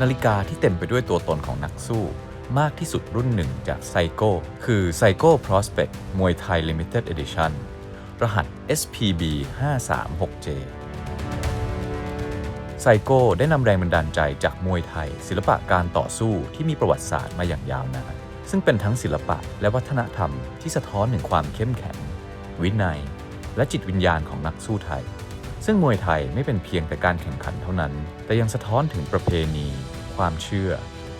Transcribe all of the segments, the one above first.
นาฬิกาที่เต็มไปด้วยตัวตนของนักสู้ มากที่สุดรุ่นหนึ่งจากไซโก้คือไซโก้ Prospect มวยไทย Limited Edition รหัส SPB 536J ไซโก้ได้นำแรงบันดาลใจจากมวยไทย ศิลปะการต่อสู้ที่มีประวัติศาสตร์มาอย่างยาวนานซึ่งเป็นทั้งศิลปะและวัฒนธรรมที่สะท้อนถึงความเข้มแข็ง วินัย และจิตวิญญาณของนักสู้ไทย ซึ่งมวยไทยไม่เป็นเพียงแต่การแข่งขันเท่านั้น แต่ยังสะท้อนถึงประเพณี ความเชื่อ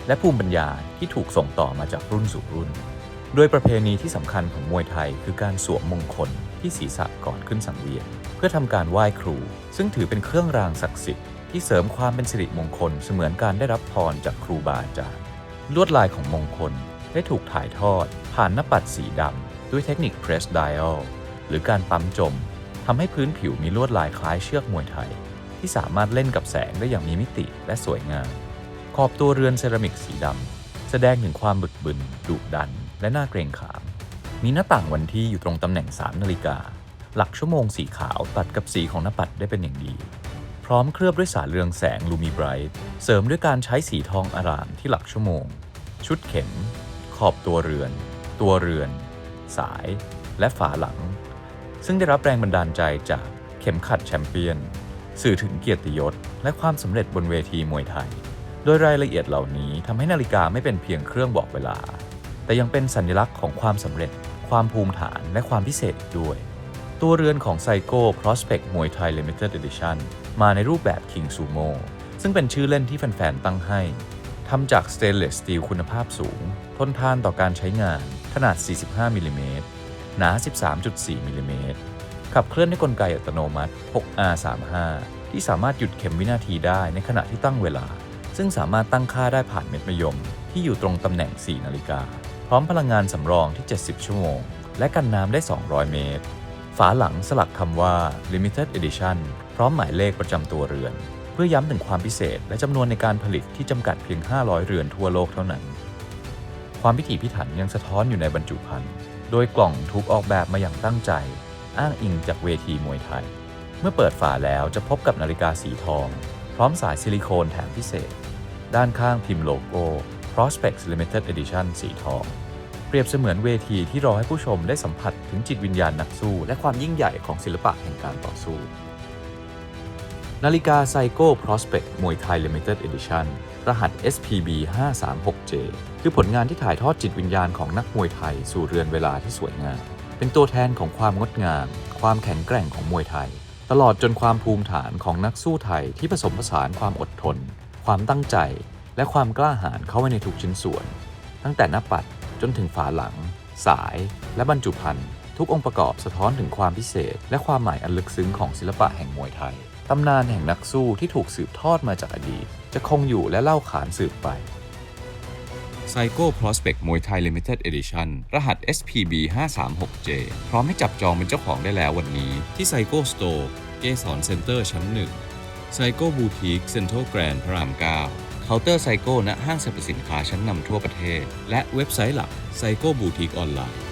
และภูมิปัญญาที่ถูกส่งต่อมาจากรุ่นสู่รุ่น โดยประเพณีที่สำคัญของมวยไทยคือการสวมมงคลที่ศีรษะก่อนขึ้นสังเวียน เพื่อทำการไหว้ครู ซึ่งถือเป็นเครื่องรางศักดิ์สิทธิ์ที่เสริมความเป็นสิริมงคลเสมือนการได้รับพรจากครูบาอาจารย์ ลวดลายของมงคลได้ถูกถ่ายทอด ผ่านหน้าปัดสีดำด้วยเทคนิค press dial หรือการปั๊มจม ทำให้พื้นผิวมีลวดลายคล้ายเชือกมวยไทย ที่สามารถเล่นกับแสงได้อย่างมีมิติและสวยงาม ขอบตัวเรือนเซรามิกสีดำแสดงถึงความบึกบึนดุดัน และน่าเกรงขาม มีหน้าต่างวันที่อยู่ตรงตำแหน่ง3นาฬิกา หลักชั่วโมงสีขาวตัดกับสีของหน้าปัดได้เป็นอย่างดี พร้อมเคลือบด้วยสารเรืองแสงลูมิไบรท์เสริมด้วยการใช้สีทองอารามที่หลักชั่วโมง ชุดเข็ม ขอบตัวเรือน ตัวเรือน สาย และฝาหลัง ซึ่งได้รับแรงบันดาลใจจากเข็มขัดแชมเปี้ยน สื่อถึงเกียรติยศ และความสำเร็จบนเวทีมวยไทย โดยรายละเอียดเหล่านี้ทำให้นาฬิกาไม่เป็นเพียงเครื่องบอกเวลา แต่ยังเป็นสัญลักษณ์ของความสำเร็จ ความภูมิฐานและความพิเศษด้วย ตัวเรือนของไซโก้ Prospect มวยไทย Limited Edition มาในรูปแบบ King Sumo ซึ่งเป็นชื่อเล่นที่แฟนๆตั้งให้ทำจากสเตนเลสสตีลคุณภาพสูง ทนทานต่อการใช้งานขนาด 45มิลลิเมตร หนา 13.4มิลลิเมตรขับเคลื่อนด้วยกลไกอัตโนมัติ 6R35 ที่สามารถหยุดเข็มวินาทีได้ในขณะที่ตั้งเวลา ซึ่งสามารถตั้งค่าได้ผ่านเม็ดมะยม ที่อยู่ตรงตำแหน่ง 4 นาฬิกา พร้อมพลังงานสำรองที่ 70 ชั่วโมง และกันน้ำได้ 200 เมตร ฝาหลังสลักคำว่า Limited Edition พร้อมหมายเลขประจำตัวเรือน เพื่อย้ำถึงความพิเศษและจำนวนในการผลิตที่จำกัดเพียง 500 เรือนทั่วโลกเท่านั้น ความพิถีพิถันยังสะท้อนอยู่ในบรรจุภัณฑ์ โดยกล่องถูกออกแบบมาอย่างตั้งใจ อ้างอิงจากเวทีมวยไทย เมื่อเปิดฝาแล้วจะพบกับนาฬิกาสีทอง พร้อมสายซิลิโคนแถมพิเศษ ด้านข้างพิมพ์โลโก้ Prospect Limited Edition สีทอง เปรียบเสมือนเวทีที่รอให้ผู้ชมได้สัมผัสถึงจิตวิญญาณนักสู้ และความยิ่งใหญ่ของศิลปะแห่งการต่อสู้ นาฬิกาไซโก้ Prospect มวยไทย Limited Edition รหัส SPB 536J คือผลงานที่ถ่ายทอดจิตวิญญาณของนักมวยไทยสู่เรือนเวลาที่สวยงาม เป็นตัวแทนของความงดงาม ความแข็งแกร่งของมวยไทย ตลอดจนความภูมิฐานของนักสู้ไทยที่ผสมผสานความอดทน ความตั้งใจ และความกล้าหาญเข้าไว้ในทุกชิ้นส่วน ตั้งแต่หน้าปัดจนถึงฝาหลัง สาย และบรรจุภัณฑ์ทุกองค์ประกอบสะท้อนถึงความพิเศษ และความหมายอันลึกซึ้งของศิลปะแห่งมวยไทย ตำนานแห่งนักสู้ที่ถูกสืบทอดมาจากอดีต จะคงอยู่และเล่าขานสืบไป ไซโก้ Prospect มวยไทย Limited Edition รหัส SPB 536J พร้อมให้จับจองเป็นเจ้าของได้แล้ววันนี้ ที่ไซโก้สโตร์เกสรเซ็นเตอร์ชั้น1ไซโก้บูติกเซ็นทรัลแกรนด์พระราม9เคาน์เตอร์ไซโก้ณห้างสรรพสินค้าชั้นนำทั่วประเทศ และเว็บไซต์หลักไซโก้บูติกออนไลน์